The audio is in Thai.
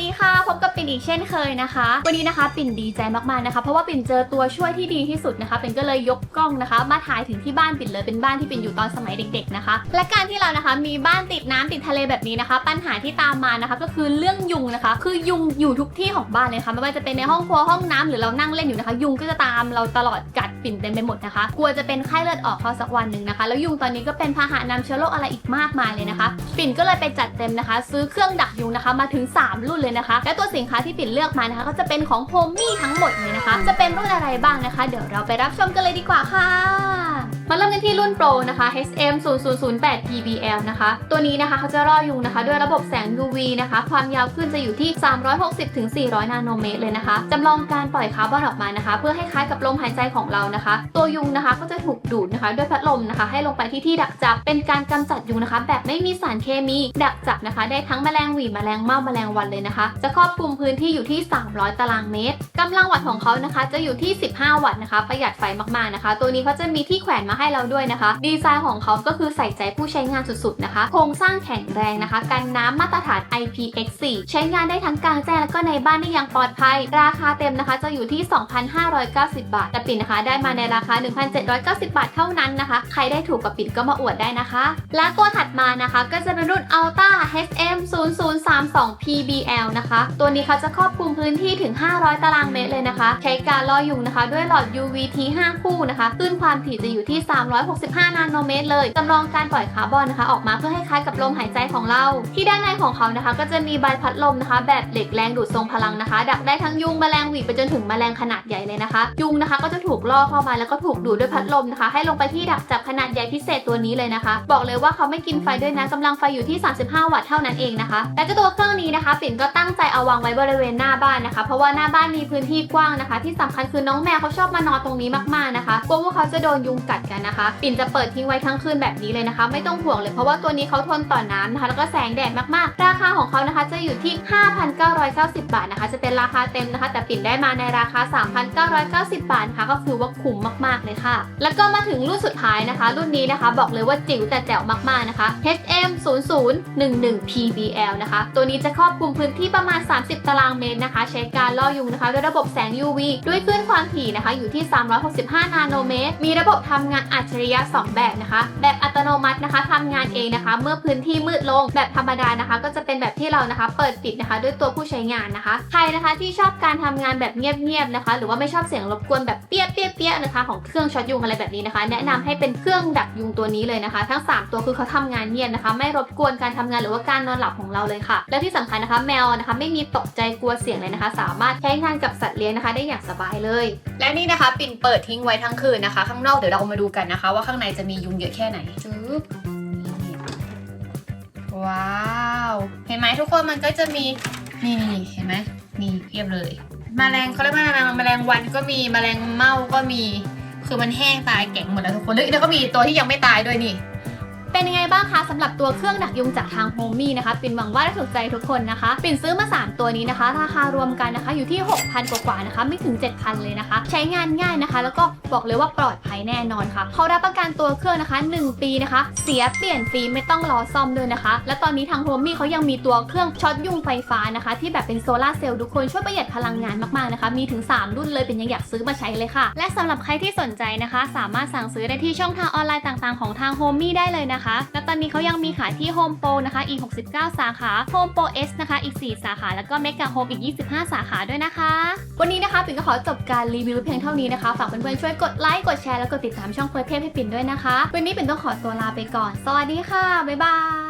ดีค่ะพบกับปิ่นอีกเช่นเคยนะคะ วันนี้นะคะปิ่นดีใจมากๆนะคะ เพราะว่าปิ่นเจอตัวช่วยที่ดีที่สุดนะคะปิ่นก็เลยยกกล้องนะคะ มาถ่ายถึงที่บ้านปิ่นเลยเป็นบ้านที่ปิ่นอยู่ตอนสมัยเด็ก ๆนะคะ และการที่เรานะคะมีบ้านติดน้ำติดทะเลแบบนี้นะคะ ปัญหาที่ตามมานะคะ ก็คือเรื่องยุงนะคะ คือยุงอยู่ทุกที่ของบ้านเลยค่ะไม่ว่าจะเป็นในห้องครัวห้องน้ำหรือเรานั่งเล่นอยู่นะคะ ยุงก็จะตามเราตลอดกัดปิ่นเต็มไปหมดนะคะ กลัวจะเป็นไข้เลือดออกเขาสักวันหนึ่งนะคะ แล้วยุงตอนนี้ก็เป็นพาหะนำเชื้อโรคอะไรอีกมากมายเลยนะคะ ปิ่นก็เลยไปจัดเต็มนะคะ ซื้อเครื่องดักยุงนะคะมาถึง 3 รุ่นเลยนะคะ และตัวสินค้าที่ปิ่นเลือกมานะคะ ก็จะเป็นของโฮมมี่ทั้งหมดเลยนะคะ จะเป็นรุ่นอะไรบ้างนะคะ เดี๋ยวเราไปรับชมกันเลยดีกว่าค่ะ มาเริ่มกันที่รุ่นโปรนะคะ HM 0008 PBL นะคะ ตัวนี้นะคะเขาจะล่อยุงนะคะ ด้วยระบบแสง UV นะคะ ความยาวขึ้นจะอยู่ที่ 360ถึง400 นาโนเมตรเลยนะคะจำลองการปล่อยคาร์บอนออกมานะคะ เพื่อให้คล้ายกับลมหายใจของเรานะคะ ตัวยุงนะคะก็จะถูกดูดนะคะ ด้วยพัดลมนะคะ ให้ลงไปที่ที่ดักจับ เป็นการกำจัดยุงนะคะ แบบไม่มีสารเคมี ดักจับนะคะ ได้ทั้งแมลงหวีแมลงเม่าแมลงวันเลยนะคะ จะครอบคลุมพื้นที่อยู่ที่ 300 ตารางเมตรกำลังวัตต์ของเขานะคะ จะอยู่ที่ 15 วัตต์นะคะ ประหยัดไฟมากๆนะคะ ตัวนี้เขาจะมีที่แขวนมาให้เราด้วยนะคะ ดีไซน์ของเขาก็คือใส่ใจผู้ใช้งานสุดๆนะคะ โครงสร้างแข็งแรงนะคะ กันน้ำมาตรฐาน IPX4 ใช้งานได้ทั้งกลางแจ้งและก็ในบ้านได้อย่างปลอดภัย ราคาเต็มนะคะ จะอยู่ที่ 2,590 บาทแต่ปิ่นนะคะได้มาในราคา 1,790 บาทเท่านั้นนะคะ ใครได้ถูกกับปิ่นก็มาอวดได้นะคะ และตัวถัดมานะคะก็จะเป็นรุ่น Alta HM 0032 PBL นะคะ ตัวนี้เขาจะครอบคลุมพื้นที่ถึง 500 ตารางเมตรเลยนะคะ ใช้การล่อยุงนะคะ ด้วยหลอด UVT 5 คู่นะคะคลื่นความถี่จะอยู่ที่ 365 นาโนเมตรเลยจำลองการปล่อยคาร์บอนนะคะ ออกมาเพื่อให้คล้ายกับลมหายใจของเรา ที่ด้านในของเขานะคะ ก็จะมีใบพัดลมนะคะ แบบเหล็กแรงดูดทรงพลังนะคะ ดักได้ทั้งยุงแมลงหวีไปจนถึงแมลงขนาดใหญ่เลยนะคะ ยุงนะคะก็จะถูกล่อเข้ามาแล้วก็ถูกดูดด้วยพัดลมนะคะ ให้ลงไปที่ดักจับขนาดใหญ่พิเศษตัวนี้เลยนะคะ บอกเลยว่าเขาไม่กินไฟด้วยนะกำลังไฟอยู่ที่ 35 วัตต์เท่านั้นเองนะคะและเจ้าตัวเครื่องนี้นะคะปิ่นก็ตั้งใจเอาวางไว้บริเวณหน้าบ้านนะคะ เพราะว่าหน้าบ้านมีพื้นที่กว้างนะคะ ที่สำคัญคือน้องแมวเขาชอบมานอนตรงนี้มากๆนะคะกลัวว่าเขาจะโดนยุงกัดกันนะคะ ปิ่นจะเปิดทิ้งไว้ทั้งคืนแบบนี้เลยนะคะ ไม่ต้องห่วงเลยเพราะว่าตัวนี้เขาทนต่อน้ำนะคะ แล้วก็แสงแดดมากๆ ราคาของเขานะคะจะอยู่ที่ 5,990 บาทนะคะ จะเป็นราคาเต็มนะคะ แต่ปิ่นได้มาในราคา 3,990 บาทนะคะก็คือว่าคุ้มมากๆเลยค่ะ แล้วก็มาถึงรุ่นสุดท้ายนะคะ รุ่นนี้นะคะ บอกเลยว่าจิ๋วแต่แจ๋วมากๆนะคะ HM 0011 PBL นะคะ ตัวนี้จะครอบคลุมพื้นที่ประมาณ 30 ตารางเมตรนะคะ ใช้การล่อยุงนะคะ ด้วยระบบแสง UV ด้วยคลื่นความถี่นะคะ อยู่ที่ 365 นาโนเมตร มีระบบทำงานอัจฉริยะ 2 แบบนะคะ แบบอัตโนมัตินะคะทำงานเองนะคะ เมื่อพื้นที่มืดลงแบบธรรมดานะคะ ก็จะเป็นแบบที่เรานะคะ เปิดปิดนะคะ ด้วยตัวผู้ใช้งานนะคะ ใครนะคะที่ชอบการทำงานแบบเงียบๆนะคะ หรือว่าไม่ชอบเสียงรบกวนแบบเปี้ยเปี้ยเปี้ยนะคะของเครื่องช็อตยุงอะไรแบบนี้นะคะ แนะนำให้เป็นเครื่องดักยุงตัวนี้เลยนะคะ ทั้ง 3 ตัวคือเขาทำงานเงียบนะคะ ไม่รบกวนการทำงานหรือว่าการนอนหลับของเราเลยค่ะ และที่สำคัญนะคะแมวนะคะไม่มีตกใจกลัวเสียงเลยนะคะ สามารถใช้งานกับสัตว์เลี้ยงนะคะ ได้อย่างสบายเลย และนี่นะคะ ปิ่นเปิดทิ้งไว้ทั้งคืนนะคะ ข้างนอกเดี๋ยวเรามาดูกันนะคะ ว่าข้างในจะมียุงเยอะแค่ไหนจึ๊บมีว้าว เห็นไหมทุกคนมันก็จะมีนี่เห็นไหมนี่เพียบเลย มแมลงเขาเรียกว่าแมลงแมลงวันก็มีแมลงเม่าก็มี คือมันแห้งตายแข็งหมดแล้วทุกคนแล้วแล้วก็มีตัวที่ยังไม่ตายด้วยนี่ เป็นยังไงบ้างคะสำหรับตัวเครื่องดักยุงจากทางโฮมี่นะคะปิ่นหวังว่าจะถูกใจทุกคนนะคะ ปิ่นซื้อมา 3 ตัวนี้นะคะ ราคารวมกันนะคะอยู่ที่ 6,000 กว่าๆนะคะ ไม่ถึง 7,000 เลยนะคะ ใช้งานง่ายนะคะ แล้วก็บอกเลยว่าปลอดภัยแน่นอนค่ะเขารับประกันตัวเครื่องนะคะ 1 ปีนะคะ เสียเปลี่ยนฟรีไม่ต้องรอซ่อมด้วยนะคะ และตอนนี้ทางโฮมี่เขายังมีตัวเครื่องช็อตยุงไฟฟ้านะคะ ที่แบบเป็นโซลาเซลล์ทุกคนช่วยประหยัดพลังงานมากๆนะคะ มีถึง 3 รุ่นเลยเป็นยังอยากซื้อมาใช้เลยค่ะ และสำหรับใครที่สนใจนะคะ สามารถสั่งซื้อได้ที่ช่องทางออนไลน์ต่างๆ ของทางโฮมี่ได้เลยนะคะและตอนนี้เขายังมีขายที่ Home Pro นะคะ อีก 69 สาขา Home Pro S นะคะ อีก 4 สาขา แล้วก็ Mega Home อีก 25 สาขาด้วยนะคะ วันนี้นะคะปิ่นก็ขอจบการรีวิวเพียงเท่านี้นะคะ ฝากเพื่อนๆช่วยกดไลค์ กดแชร์ แล้วกดติดตามช่องเพลย์เทพให้ปิ่นด้วยนะคะ วันนี้ปิ่นต้องขอตัวลาไปก่อน สวัสดีค่ะ บ๊ายบาย